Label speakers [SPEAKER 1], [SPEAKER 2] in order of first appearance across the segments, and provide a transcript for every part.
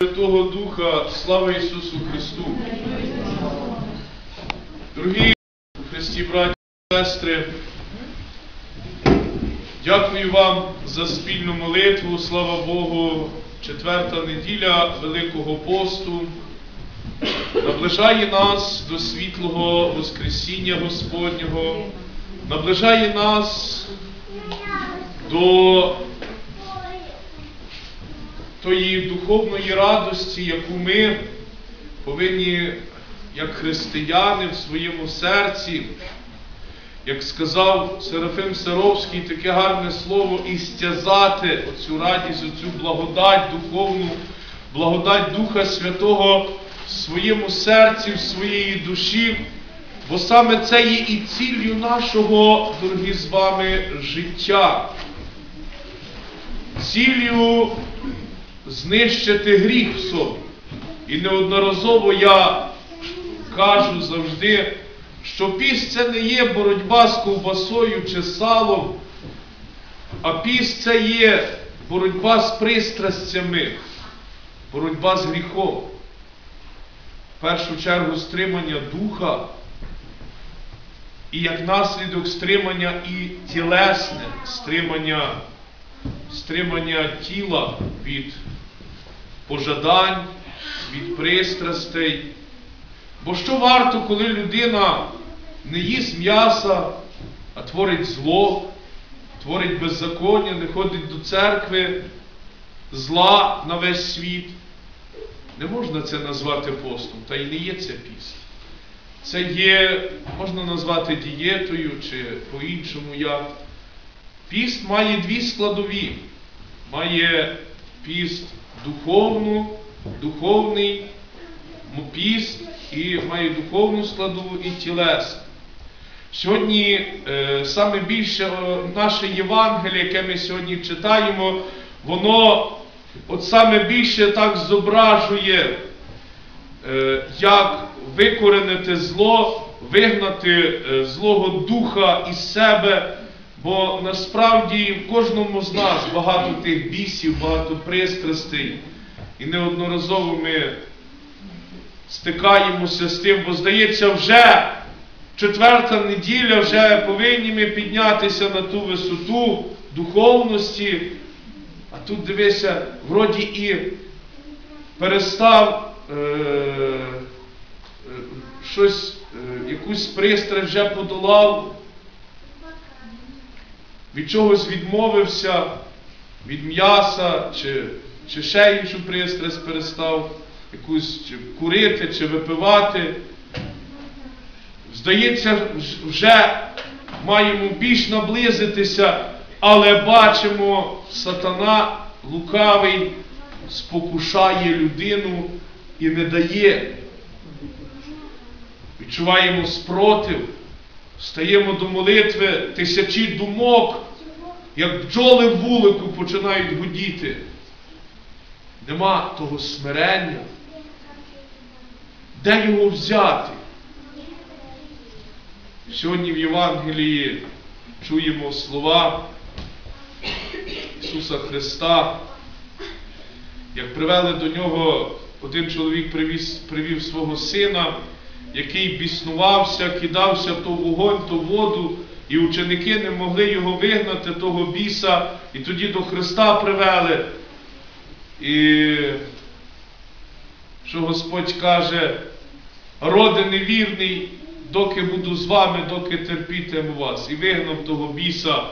[SPEAKER 1] Святого Духа, слава Ісусу Христу! Дорогі Христі, браті і сестри, дякую вам за спільну молитву, слава Богу, четверта неділя Великого посту наближає нас до світлого Воскресіння Господнього, наближає нас до тої духовної радості, яку ми повинні, як християни, в своєму серці, як сказав Серафим Саровський, таке гарне слово, і стязати оцю радість, оцю благодать духовну, благодать Духа Святого в своєму серці, в своїй душі, бо саме це є і ціллю нашого, дорогі з вами, життя. Ціллю знищити гріх в собі. І неодноразово я кажу завжди, що піст це не є боротьба з ковбасою чи салом, а піст це є боротьба з пристрастями, боротьба з гріхом. В першу чергу стримання духа, і як наслідок стримання і тілесне, стримання, стримання тіла від пожадань, від пристрастей. Бо що варто, коли людина не їсть м'яса, а творить зло, творить беззаконня, не ходить до церкви, зла на весь світ? Не можна це назвати постом, та й не є це піст. Це є, можна назвати дієтою чи по-іншому як. Піст має дві складові. Має піст духовну, духовний піст і має духовну складову і тілесну. Сьогодні е, саме більше е, наше Євангеліє, яке ми сьогодні читаємо, воно от саме більше так зображує, е, як викоренити зло, вигнати е, злого духа із себе. Бо насправді в кожному з нас багато тих бісів, багато пристрастей. І неодноразово ми стикаємося з тим, бо здається, вже четверта неділя, вже повинні ми піднятися на ту висоту духовності. А тут дивися, вроді і перестав е- е- щось, е- якусь пристрасть вже подолав від чогось відмовився, від м'яса, чи, чи ще іншу пристрасть перестав якусь чи курити чи випивати. Здається, вже маємо більш наблизитися, але бачимо, сатана лукавий спокушає людину і не дає. Відчуваємо спротив. Стаємо до молитви, тисячі думок, як бджоли в вулику починають гудіти. Нема того смирення. Де його взяти? Сьогодні в Євангелії чуємо слова Ісуса Христа. Як привели до нього, один чоловік привіз, привів свого сина який біснувався, кидався то в вогонь, то воду, і ученики не могли його вигнати, того біса, і тоді до Христа привели. І що Господь каже, роди невірний, доки буду з вами, доки терпітиму вас. І вигнав того біса.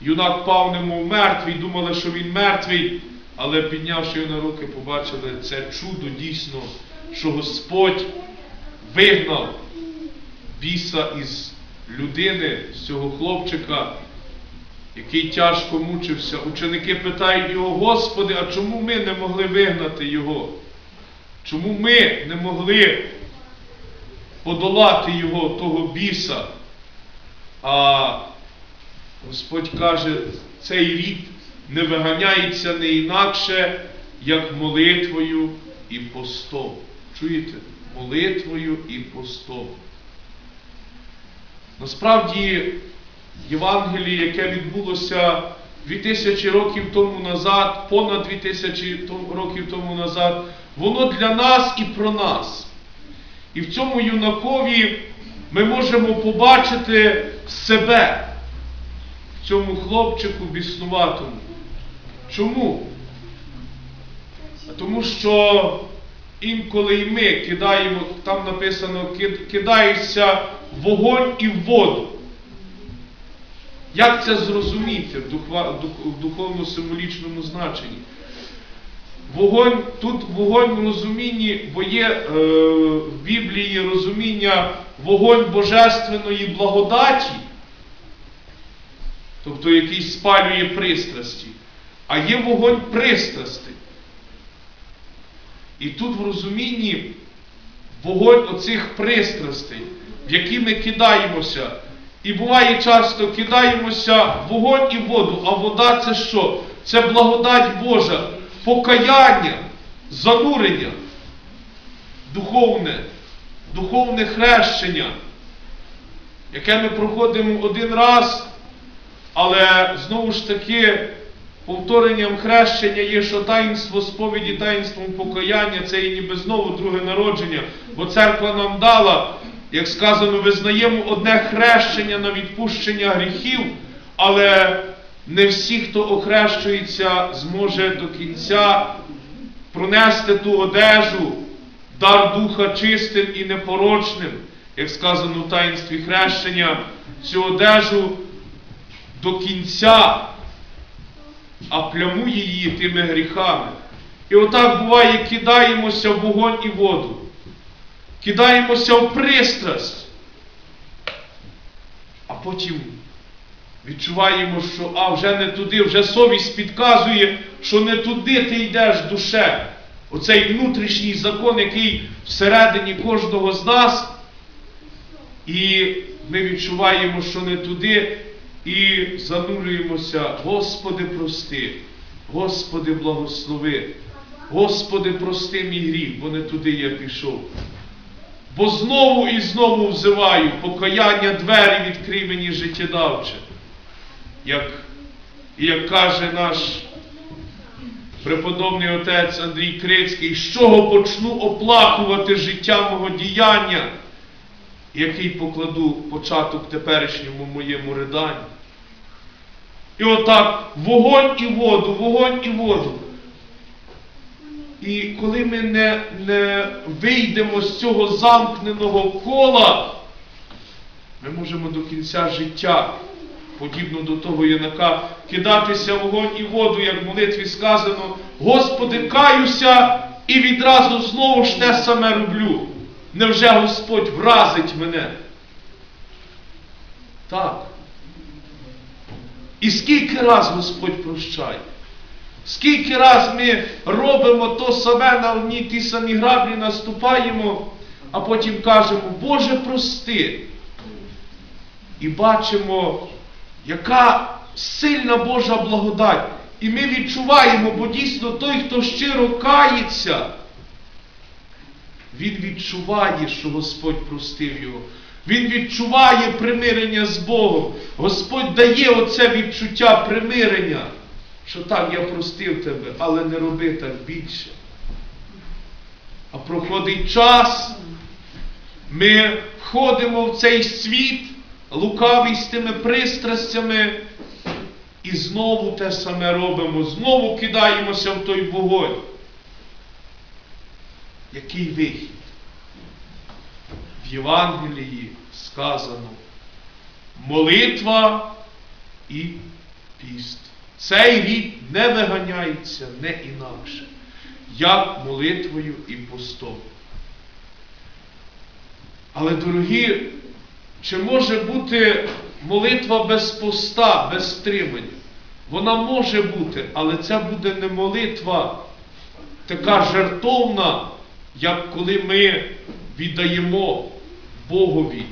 [SPEAKER 1] Юнак пав немов мертвий, думали, що він мертвий, але піднявши його на руки, побачили це чудо дійсно, що Господь вигнав біса із людини, з цього хлопчика, який тяжко мучився. Ученики питають його, Господи, а чому ми не могли вигнати його? Чому ми не могли подолати його, того біса? А Господь каже, цей рід не виганяється не інакше, як молитвою і постом. Чуєте? молитвою і постом. Насправді, Євангеліє, яке відбулося 2000 років тому назад, понад 2000 років тому назад, воно для нас і про нас. І в цьому юнакові ми можемо побачити себе, в цьому хлопчику біснуватому. Чому? Тому що інколи і ми кидаємо, там написано, «Кид- кидаєшся в вогонь і воду. Як це зрозуміти в, духовно-символічному значенні? Вогонь, тут вогонь в розумінні, бо є е, в Біблії розуміння вогонь божественної благодаті, тобто який спалює пристрасті, а є вогонь пристрастей. І тут в розумінні вогонь оцих пристрастей, в які ми кидаємося. І буває часто кидаємося в вогонь і в воду, а вода це що? Це благодать Божа, покаяння, занурення, духовне, духовне хрещення, яке ми проходимо один раз, але знову ж таки повторенням хрещення є, що таїнство сповіді, таїнством покаяння це є ніби знову друге народження, бо церква нам дала, як сказано, визнаємо одне хрещення на відпущення гріхів, але не всі, хто охрещується, зможе до кінця пронести ту одежу, дар духа чистим і непорочним, як сказано в таїнстві хрещення, цю одежу до кінця а плямує її тими гріхами. І отак буває, кидаємося в вогонь і воду, кидаємося в пристрасть, а потім відчуваємо, що а вже не туди, вже совість підказує, що не туди ти йдеш душе. Оцей внутрішній закон, який всередині кожного з нас, і ми відчуваємо, що не туди, і занурюємося, Господи, прости, Господи, благослови, Господи, прости мій гріх, бо не туди я пішов. Бо знову і знову взиваю покаяння двері відкрий мені життєдавче. Як, як каже наш преподобний отець Андрій Крицький, з чого почну оплакувати життя мого діяння, який покладу початок теперішньому моєму риданню. І отак вогонь і воду, вогонь і воду. І коли ми не, не вийдемо з цього замкненого кола, ми можемо до кінця життя, подібно до того юнака, кидатися вогонь і воду, як в молитві сказано, Господи, каюся і відразу знову ж те саме роблю. Невже Господь вразить мене? Так. І скільки раз Господь прощає? Скільки раз ми робимо то саме на одні ті самі граблі, наступаємо, а потім кажемо, Боже, прости. І бачимо, яка сильна Божа благодать. І ми відчуваємо, бо дійсно той, хто щиро кається, він відчуває, що Господь простив його. Він відчуває примирення з Богом. Господь дає оце відчуття примирення, що так, я простив тебе, але не роби так більше. А проходить час, ми входимо в цей світ, лукавий з тими пристрастями, і знову те саме робимо, знову кидаємося в той вогонь. Який вихід? В Євангелії сказано молитва і піст. Цей рід не виганяється не інакше, як молитвою і постом. Але, дорогі, чи може бути молитва без поста, без стримання? Вона може бути, але це буде не молитва така жертовна, як коли ми віддаємо Богові,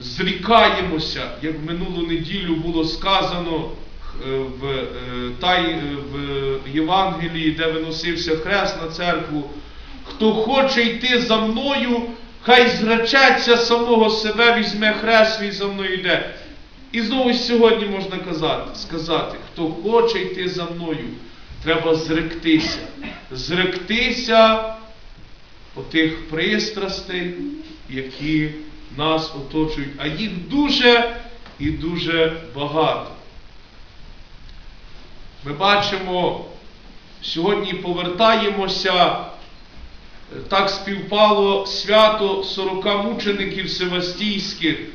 [SPEAKER 1] зрікаємося, як минулу неділю було сказано е, в, е, е, в Євангелії, де виносився хрест на церкву. Хто хоче йти за мною, хай зречеться самого себе, візьме хрест свій за мною йде. І знову сьогодні можна казати, сказати, хто хоче йти за мною, треба зректися. Зректися отих пристрастей, які нас оточують, а їх дуже і дуже багато. Ми бачимо, сьогодні повертаємося, так співпало свято 40 мучеників Севастійських е,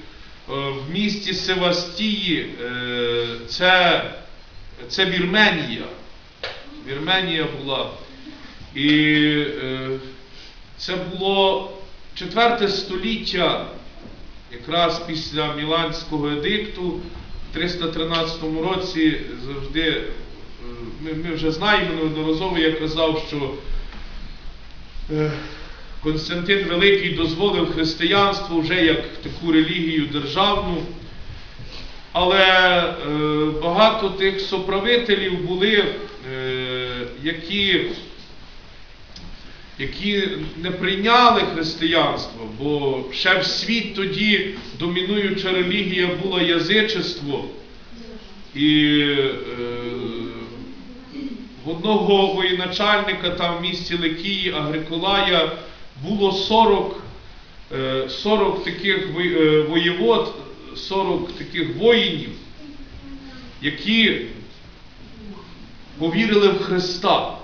[SPEAKER 1] в місті Севастії. Е, Це, це Вірменія. Вірменія була. І е, це було 4 століття, якраз після Міланського едикту, в 313 році завжди, е, ми, ми вже знаємо неодноразово, я казав, що е, Константин Великий дозволив християнство вже як таку релігію державну. Але е, багато тих соправителів були, е, які, які не прийняли християнство, бо ще в світ тоді домінуюча релігія була язичество. І е, одного воєначальника там в місті Лекії Агриколая було 40, е, 40 таких е, воєвод, 40 таких воїнів, які повірили в Христа.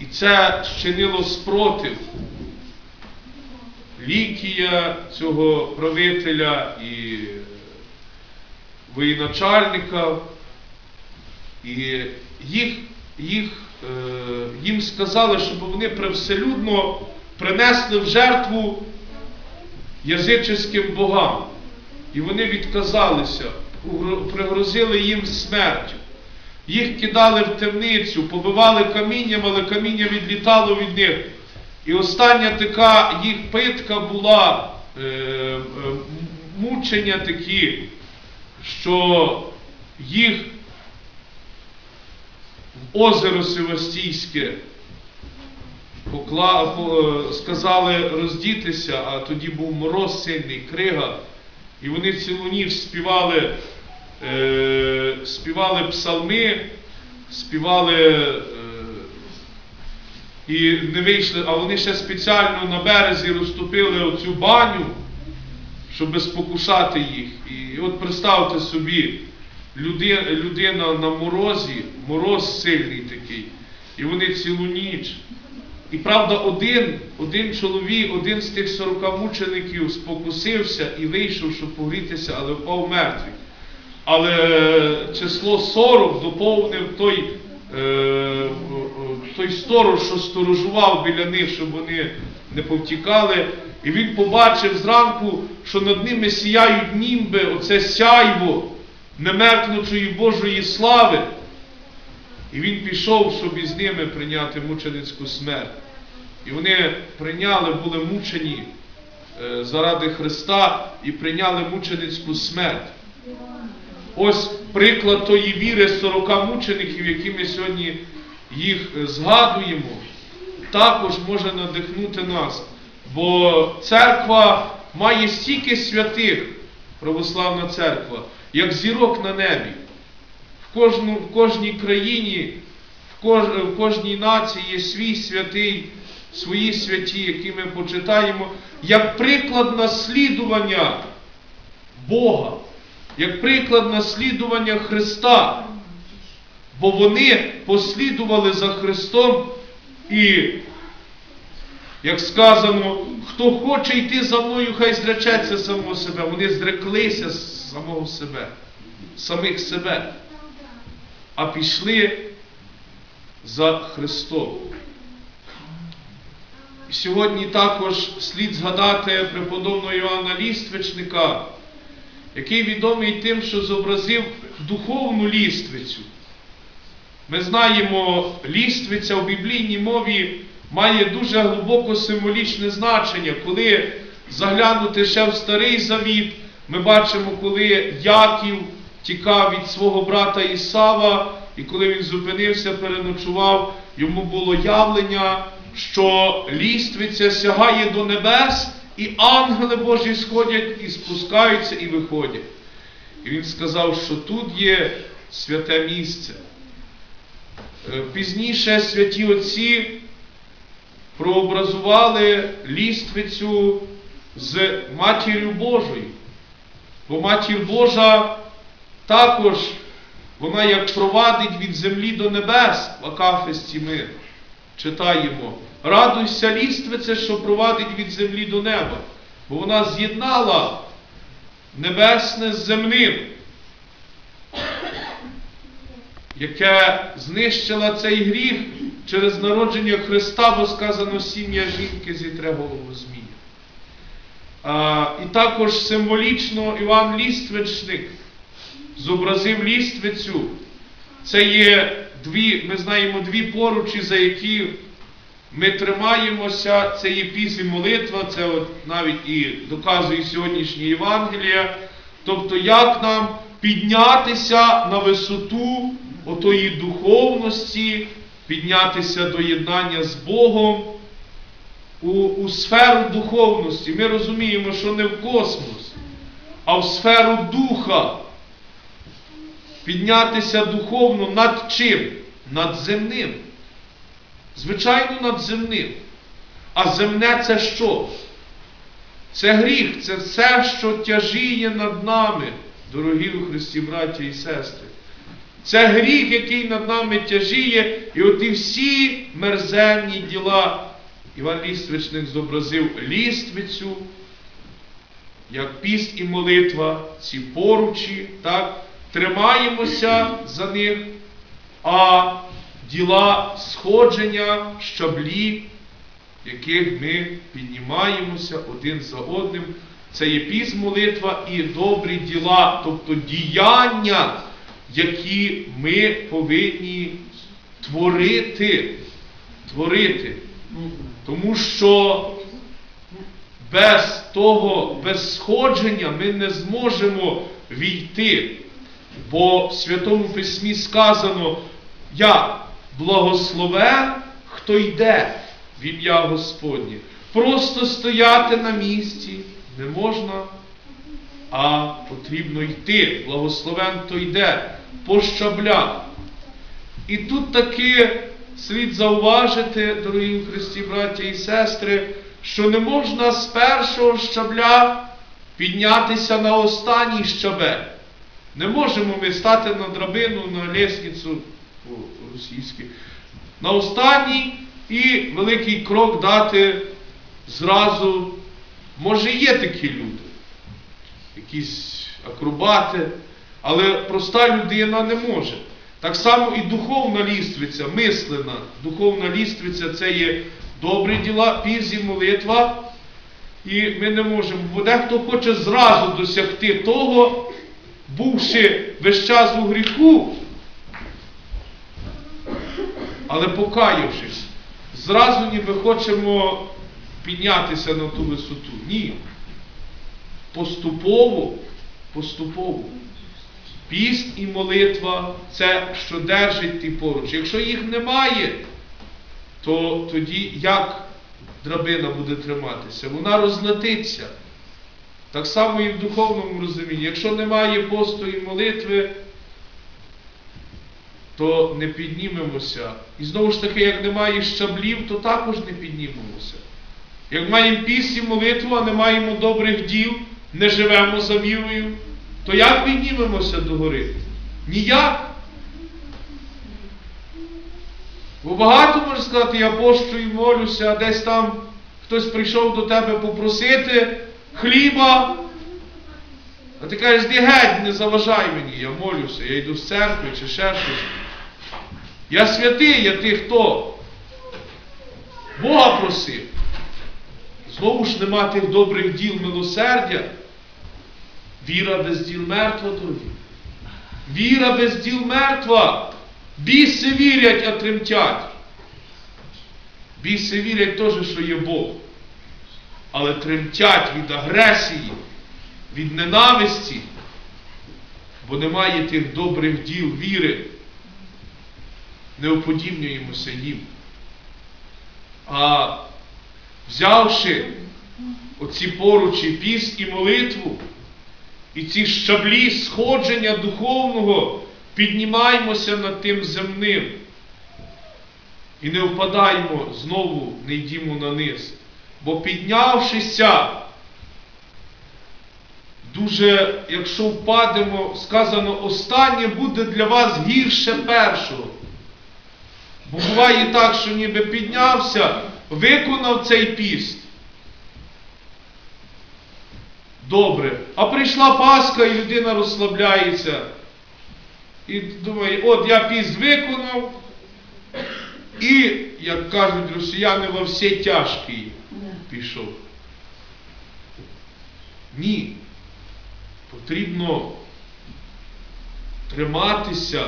[SPEAKER 1] І це щинило спротив Лікія, цього правителя і воєначальника. І їх, їх, е, їм сказали, щоб вони привселюдно принесли в жертву язичським богам. І вони відказалися, пригрозили їм смертю. Їх кидали в темницю, побивали камінням, але каміння відлітало від них. І остання така їх питка була е, е, мучення такі, що їх в озеро Севастійське покла, по- е, сказали роздітися, а тоді був мороз сильний, крига, і вони цілу ніч співали, співали псалми, співали е, і не вийшли, а вони ще спеціально на березі розтопили оцю баню, щоб спокушати їх. І от представте собі, людина на морозі, мороз сильний такий, і вони цілу ніч. І правда, один, один чоловік, один з тих сорока мучеників спокусився і вийшов, щоб погрітися, але впав мертвий. Але число 40 доповнив той, е, той сторож, що сторожував біля них, щоб вони не повтікали. І він побачив зранку, що над ними сіяють німби, оце сяйво немеркнучої Божої слави. І він пішов, щоб із ними прийняти мученицьку смерть. І вони прийняли, були мучені е, заради Христа і прийняли мученицьку смерть. Ось приклад тої віри 40 мучеників, які ми сьогодні їх згадуємо, також може надихнути нас. Бо церква має стільки святих, православна церква, як зірок на небі. В, кожну, в кожній країні, в, кож, в кожній нації є свій святий, свої святі, які ми почитаємо, як приклад наслідування Бога, як приклад наслідування Христа. Бо вони послідували за Христом і, як сказано, хто хоче йти за мною, хай зречеться самого себе. Вони зреклися самого себе, самих себе, а пішли за Христом. Сьогодні також слід згадати преподобного Іоанна Ліствичника, який відомий тим, що зобразив духовну ліствицю. Ми знаємо, ліствиця в біблійній мові має дуже глибоко символічне значення. Коли заглянути ще в Старий Завіт, ми бачимо, коли Яків тікав від свого брата Ісава, і коли він зупинився, переночував, йому було явлення, що ліствиця сягає до небес, і ангели Божі сходять і спускаються і виходять. І він сказав, що тут є святе місце. Е, Пізніше святі отці прообразували ліствицю з матір'ю Божою. Бо матір Божа також, вона як провадить від землі до небес, в Акафисті ми читаємо. Радуйся, ліствице, що провадить від землі до неба. Бо вона з'єднала небесне з земним, яке знищила цей гріх через народження Христа, бо сказано сім'я жінки зітре голову змія. А, і також символічно Іван Ліствичник зобразив ліствицю. Це є дві, ми знаємо дві поручі, за які ми тримаємося. Це є піснь молитва, це от навіть і доказує сьогоднішнє Євангелія. Тобто, як нам піднятися на висоту отої духовності, піднятися до єднання з Богом у, у сферу духовності. Ми розуміємо, що не в космос, а в сферу духа. Піднятися духовно над чим? Над земним. Звичайно, над земним. А земне це що? Це гріх, це все, що тяжіє над нами, дорогі у Христі, браті і сестри. Це гріх, який над нами тяжіє, і от і всі мерзенні діла. Іван Ліствичник зобразив ліствицю, як піст і молитва, ці поручі, так, тримаємося за них, а діла сходження, щаблі, яких ми піднімаємося один за одним. Це є піст молитва і добрі діла, тобто діяння, які ми повинні творити. Творити. Тому що без того, без сходження ми не зможемо війти. Бо в Святому Письмі сказано, як благословен, хто йде в ім'я Господнє. Просто стояти на місці не можна, а потрібно йти. Благословен хто йде по щаблях. І тут таки слід зауважити, дорогі Христі, браті і сестри, що не можна з першого щабля піднятися на останній щабель. Не можемо ми стати на драбину, на лісницю по-російськи, на останній і великий крок дати зразу. Може, є такі люди, якісь акробати, але проста людина не може. Так само і духовна ліствиця, мислена, духовна ліствиця це є добрі діла, пізі, молитва. І ми не можемо, бо дехто хоче зразу досягти того, бувши весь час у гріху, але покаявшись, зразу ніби хочемо піднятися на ту висоту. Ні. Поступово, поступово. Піст і молитва це, що держить ти поруч. Якщо їх немає, то тоді як драбина буде триматися? Вона розлетиться. Так само і в духовному розумінні. Якщо немає посту і молитви, то не піднімемося. І знову ж таки, як немає щаблів, то також не піднімемося. Як маємо піст і молитву, а не маємо добрих діл, не живемо за вірою, то як піднімемося до гори? Ніяк. Бо багато можна сказати, я пощу і молюся, а десь там хтось прийшов до тебе попросити хліба. А ти кажеш, де геть, не заважай мені, я молюся, я йду з церкви чи ще щось. Я святий, я ти хто? Бога просив. Знову ж нема тих добрих діл милосердя. Віра без діл мертва тоді. Віра без діл мертва. Біси вірять, а тремтять. Біси вірять теж, що є Бог. Але тремтять від агресії, від ненависті, бо немає тих добрих діл віри. Не уподібнюємося їм. А взявши оці поручі піст і молитву, і ці щаблі сходження духовного піднімаємося над тим земним. І не впадаємо знову, не йдімо на низ. Бо піднявшися, дуже, якщо впадемо, сказано, останнє буде для вас гірше першого. Бо буває так, що ніби піднявся, виконав цей піст. Добре. А прийшла Пасха і людина розслабляється. І думає, от я піст виконав, і, як кажуть росіяни, во всі тяжкі пішов. Ні. Потрібно триматися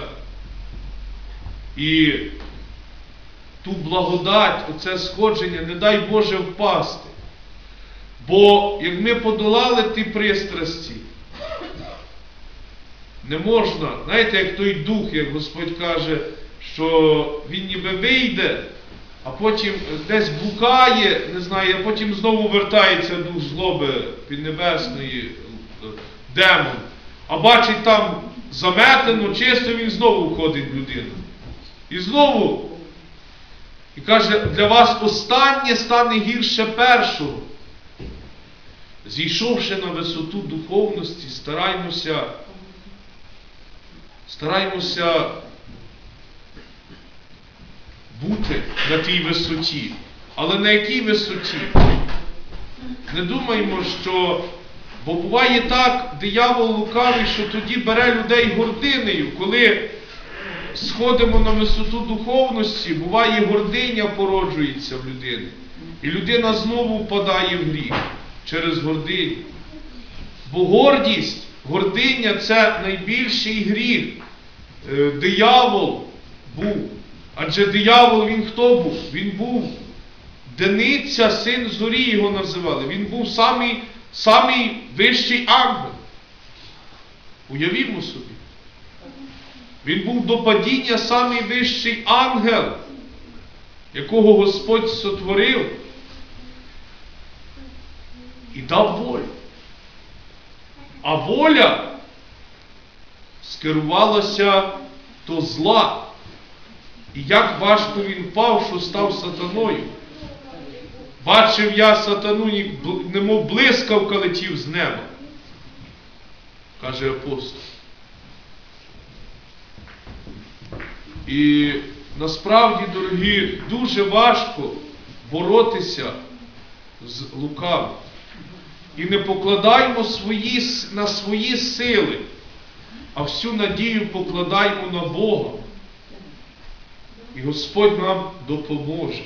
[SPEAKER 1] і ту благодать, оце сходження, не дай Боже впасти. Бо як ми подолали ті пристрасті, не можна, знаєте, як той дух, як Господь каже, що він ніби вийде, а потім десь блукає, не знаю, а потім знову вертається дух злоби піднебесної, демон, а бачить там заметено, чисто, він знову входить в людину. І знову. І каже, для вас останнє стане гірше першого. Зійшовши на висоту духовності, стараймося, стараймося бути на тій висоті. Але на якій висоті? Не думаймо, що. Бо буває так, диявол лукавий, що тоді бере людей гординею, коли сходимо на висоту духовності, буває гординя породжується в людини. І людина знову впадає в гріх через гординю. Бо гордість, гординя це найбільший гріх. Е, диявол був. Адже диявол він хто був? Він був Дениця, син зорі його називали. Він був самий, самий вищий ангел. Уявімо собі. Він був до падіння самий вищий ангел, якого Господь сотворив і дав волю. А воля скерувалася до зла. І як важко він впав, що став сатаною. Бачив я сатану, немов блискавка летів з неба, каже апостол. І насправді, дорогі, дуже важко боротися з лукавим. І не покладаймо свої, на свої сили, а всю надію покладаймо на Бога. І Господь нам допоможе.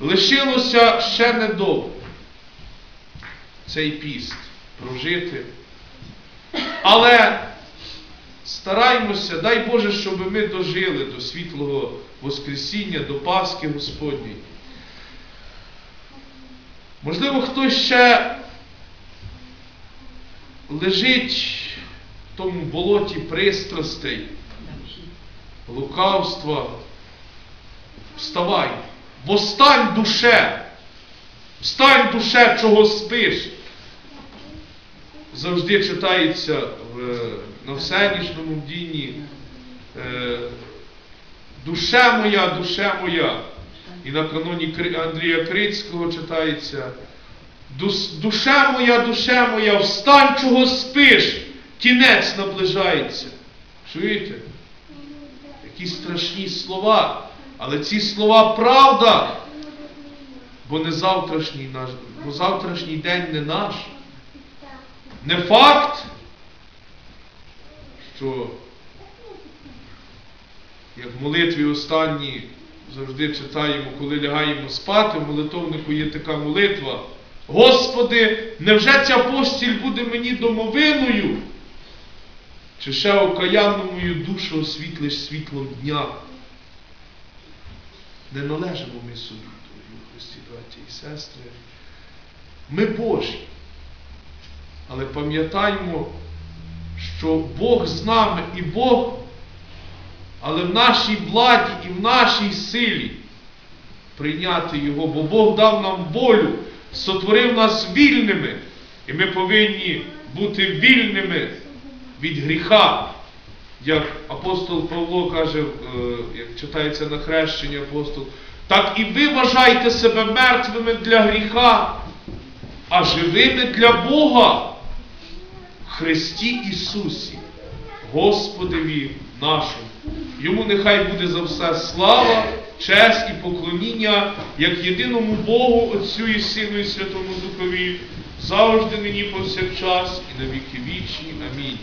[SPEAKER 1] Лишилося ще недовго цей піст прожити. Але стараймося, дай Боже, щоб ми дожили до світлого Воскресіння, до Пасхи Господньої. Можливо, хтось ще лежить в тому болоті пристрастей, лукавства. Вставай, востань душе, встань душе, чого спиш. Завжди читається в, на всенічному діні. Е, душе моя, душе моя. І на каноні Андрія Крицького читається. Душе моя, душе моя, встань, чого спиш, кінець наближається. Чуєте? Які страшні слова. Але ці слова правда. Бо не завтрашній наш, бо завтрашній день не наш. Не факт, що як в молитві останній завжди читаємо, коли лягаємо спати, в молитовнику є така молитва. Господи, невже ця постіль буде мені домовиною? Чи ще окаянну мою душу освітлиш світлом дня? Не належимо ми собі, дорогі Христі, браті і сестри. Ми Божі. Але пам'ятаймо, що Бог з нами і Бог, але в нашій владі і в нашій силі прийняти Його, бо Бог дав нам волю, сотворив нас вільними, і ми повинні бути вільними від гріха. Як апостол Павло каже, е, як читається на хрещенні апостол, так і ви вважайте себе мертвими для гріха, а живими для Бога. В Христі Ісусі, Господеві нашому. Йому нехай буде за все слава, честь і поклоніння, як єдиному Богу, Отцю і Сину і Святому Духові, завжди нині повсякчас і на віки вічні. Амінь.